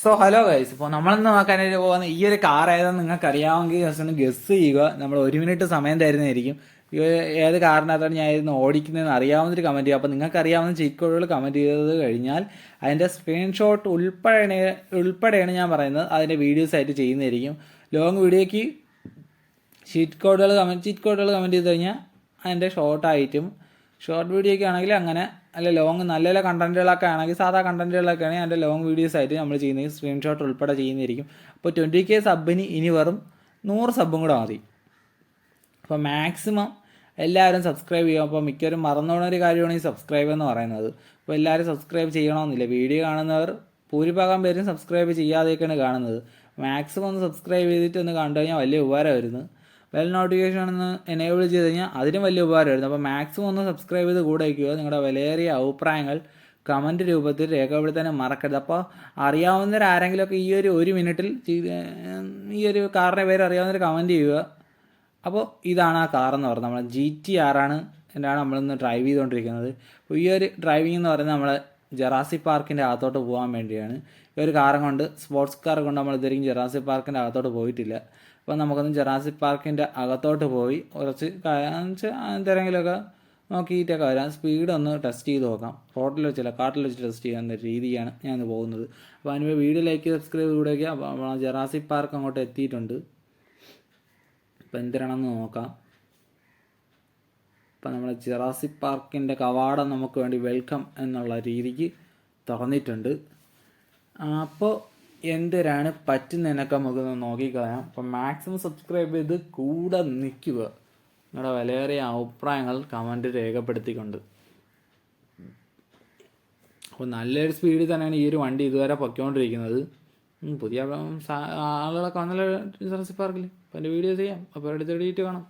So hello guys ഇപ്പോൾ നമ്മളിന്ന് നോക്കാനായിട്ട് പോകുന്ന ഈ ഒരു കാർ ഏതാണെന്ന് നിങ്ങൾക്ക് അറിയാമെങ്കിൽ ജസ്റ്റ് ഒന്ന് ഗസ് ചെയ്യുക. നമ്മൾ ഒരു മിനിറ്റ് സമയം തരുന്നതായിരിക്കും. ഏത് കാറിനകത്താണ് ഞാൻ ഇരുന്ന് ഓടിക്കുന്നതെന്ന് അറിയാവുന്നൊരു കമന്റ് ചെയ്യുക. അപ്പോൾ നിങ്ങൾക്ക് അറിയാവുന്ന ചിക്കോടുകൾ കമന്റ് ചെയ്തത് കഴിഞ്ഞാൽ അതിന്റെ സ്ക്രീൻഷോട്ട് ഉൾപ്പെടെ ഉൾപ്പെടെയാണ് ഞാൻ പറയുന്നത്. അതിന്റെ വീഡിയോസ് ആയിട്ട് ചെയ്യുന്നതായിരിക്കും. ലോങ് വീഡിയോയ്ക്ക് ഷീറ്റ് കോഡുകൾ കമന്റ് ചീറ്റ് കോഡുകൾ കമന്റ് ചെയ്ത് കഴിഞ്ഞാൽ അതിന്റെ ഷോർട്ടായിട്ടും ഷോർട്ട് വീഡിയോ ഒക്കെ ആണെങ്കിൽ അങ്ങനെ അല്ല ലോങ് നല്ല നല്ല കണ്ടന്റുകളൊക്കെ ആണെങ്കിൽ സാധാ കണ്ടന്റുകളൊക്കെ ആണെങ്കിൽ അതിന്റെ ലോങ് വീഡിയോസ് ആയിട്ട് നമ്മൾ ചെയ്യുന്ന സ്ക്രീൻഷോട്ട് ഉൾപ്പെടെ ചെയ്യുന്നതായിരിക്കും. അപ്പോൾ ട്വന്റി കെ സബിന് ഇനി വെറും നൂറ് സബും കൂടെ മതി. അപ്പോൾ മാക്സിമം എല്ലാവരും സബ്സ്ക്രൈബ് ചെയ്യും അപ്പോൾ മിക്കവരും മറന്നുപോണ ഒരു കാര്യമാണ് ഈ സബ്സ്ക്രൈബ് എന്ന് പറയുന്നത്. അപ്പോൾ എല്ലാവരും സബ്സ്ക്രൈബ് ചെയ്യണമെന്നില്ല. വീഡിയോ കാണുന്നവർ ഭൂരിഭാഗം പേരും സബ്സ്ക്രൈബ് ചെയ്യാതെയൊക്കെയാണ് കാണുന്നത്. മാക്സിമം ഒന്ന് സബ്സ്ക്രൈബ് ചെയ്തിട്ട് ഒന്ന് കണ്ടു കഴിഞ്ഞാൽ വലിയ ഉപകാരമായിരുന്നു. ബെൽ നോട്ടിഫിക്കേഷൻ ഒന്ന് എനേബിൾ ചെയ്ത് കഴിഞ്ഞാൽ അതിനും വലിയ ഉപകാരമായിരുന്നു. അപ്പോൾ മാക്സിമം ഒന്ന് സബ്സ്ക്രൈബ് ചെയ്ത് കൂടെ വയ്ക്കുക നിങ്ങളുടെ വിലയേറിയ അഭിപ്രായങ്ങൾ കമന്റ് രൂപത്തിൽ രേഖപ്പെടുത്താനും മറക്കരുത്. അപ്പോൾ അറിയാവുന്നവരാരെങ്കിലുമൊക്കെ ഈ ഒരു ഒരു മിനിറ്റിൽ ഈ ഒരു കാറിന്റെ പേര് അറിയാവുന്നവർ കമന്റ് ചെയ്യുക. അപ്പോൾ ഇതാണ് ആ കാർ എന്ന് പറയുന്നത് നമ്മൾ ജി ടി ആറാണ് എന്നാണ് നമ്മളിന്ന് ഡ്രൈവ് ചെയ്തുകൊണ്ടിരിക്കുന്നത്. അപ്പോൾ ഈ ഒരു ഡ്രൈവിംഗ് എന്ന് പറയുന്നത് നമ്മൾ ജറാസി പാർക്കിന്റെ അകത്തോട്ട് പോകാൻ വേണ്ടിയാണ്. ഈ ഒരു കാറും കൊണ്ട് സ്പോർട്സ് കാർ കൊണ്ട് നമ്മൾ ഇതുവരെയും ജറാസി പാർക്കിന്റെ അകത്തോട്ട് പോയിട്ടില്ല. അപ്പോൾ നമുക്കൊന്ന് ജറാസി പാർക്കിന്റെ അകത്തോട്ട് പോയി കുറച്ച് എന്തെങ്കിലുമൊക്കെ നോക്കിയിട്ടൊക്കെ വരാം. സ്പീഡ് ഒന്ന് ടെസ്റ്റ് ചെയ്ത് നോക്കാം. റോഡിൽ വെച്ചല്ല കാട്ടിൽ വെച്ച് ടെസ്റ്റ് ചെയ്യാൻ രീതിയാണ് ഞാൻ പോകുന്നത്. അപ്പോൾ അതിന് വീഡിയോ ലൈക്ക് സബ്സ്ക്രൈബ് കൂടെയൊക്കെ ജറാസി പാർക്ക് അങ്ങോട്ട് എത്തിയിട്ടുണ്ട്. അപ്പോൾ എന്തിനാണെന്ന് നോക്കാം. ഇപ്പം നമ്മൾ ജെറാസി പാർക്കിന്റെ കവാടം നമുക്ക് വേണ്ടി വെൽക്കം എന്നുള്ള രീതിക്ക് തുറന്നിട്ടുണ്ട്. അപ്പോൾ എന്തിനാണ് പറ്റുന്നതിനൊക്കെ നമുക്കൊന്ന് നോക്കിക്കളയാം. അപ്പം മാക്സിമം സബ്സ്ക്രൈബ് ചെയ്ത് കൂടെ നിൽക്കുക. നിങ്ങളുടെ വിലയേറിയ അഭിപ്രായങ്ങൾ കമന്റ് രേഖപ്പെടുത്തിക്കൊണ്ട്. അപ്പോൾ നല്ലൊരു സ്പീഡിൽ തന്നെയാണ് ഈ ഒരു വണ്ടി ഇതുവരെ പൊയ്ക്കൊണ്ടിരിക്കുന്നത്. പുതിയ ആളുകളൊക്കെ വന്നല്ലോ ജെറാസി പാർക്കിൽ അപ്പോൾ എന്റെ വീഡിയോ ചെയ്യാം. അപ്പോൾ എടുത്ത് എടുത്തിട്ട് കാണാം.